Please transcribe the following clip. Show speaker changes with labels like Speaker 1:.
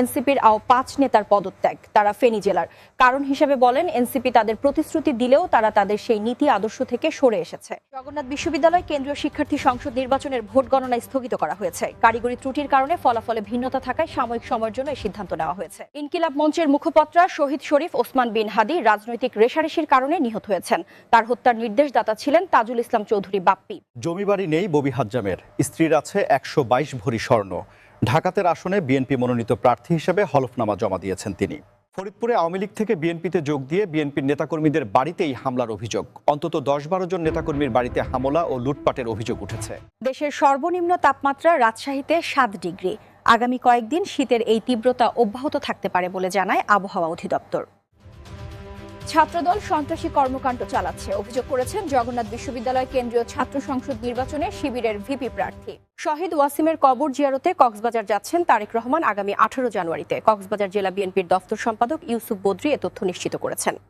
Speaker 1: এনসিপির আও পাঁচ নেতার পদত্যাগ, তারা ফেনী জেলার। কারণ হিসেবে বলেন, এনসিপি তাদের প্রতিশ্রুতি দিলেও তারা তাদের সেই নীতি আদর্শ থেকে সরে এসেছে। জগন্নাথ বিশ্ববিদ্যালয় কেন্দ্রীয় শিক্ষার্থী সংসদ নির্বাচনের ভোট গণনা স্থগিত করা হয়েছে। কারিগরি ত্রুটির কারণে ফলাফলে ভিন্নতা থাকায় সাময়িক সময়ের জন্য এই সিদ্ধান্ত নেওয়া হয়েছে। ইনকিলাব মঞ্চের মুখপাত্র শহীদ শরীফ ওসমান বিন হাদি রাজনৈতিক রেশারেশির কারণে নিহত হয়েছেন। তার হত্যার নির্দেশদাতা ছিলেন তাজুল ইসলাম চৌধুরী বাপ্পি।
Speaker 2: জমিবাড়ি নেই ববি হাজ্জামের স্ত্রীর আছে একশো বাইশ ভরি স্বর্ণ। ঢাকাতের আসনে বিএনপি মনোনীত প্রার্থী হিসেবে হলফনামা জমা দিয়েছেন তিনি। ফরিদপুরে আওয়ামী লীগ থেকে বিএনপিতে যোগ দিয়ে বিএনপির নেতাকর্মীদের বাড়িতেই হামলার অভিযোগ। অন্তত দশ বারো জন নেতাকর্মীর বাড়িতে হামলা ও লুটপাটের অভিযোগ উঠেছে।
Speaker 1: দেশের সর্বনিম্ন তাপমাত্রা রাজশাহীতে সাত ডিগ্রি। আগামী কয়েকদিন শীতের এই তীব্রতা অব্যাহত থাকতে পারে বলে জানায় আবহাওয়া অধিদপ্তর। ছাত্রদল সন্ত্রাসী কর্মকাণ্ড চালাচ্ছে। অভিযোগ করেছেন জগন্নাথ বিশ্ববিদ্যালয় কেন্দ্রীয় ছাত্র সংসদ নির্বাচনে শিবিরের ভিপি প্রার্থী। শহীদ ওয়াসিমের কবর জিয়ারতে কক্সবাজার যাচ্ছেন তারেক রহমান আগামী আঠারো জানুয়ারিতে। কক্সবাজার জেলা বিএনপির দফতর সম্পাদক ইউসুফ বদ্রি এ তথ্য নিশ্চিত করেছেন।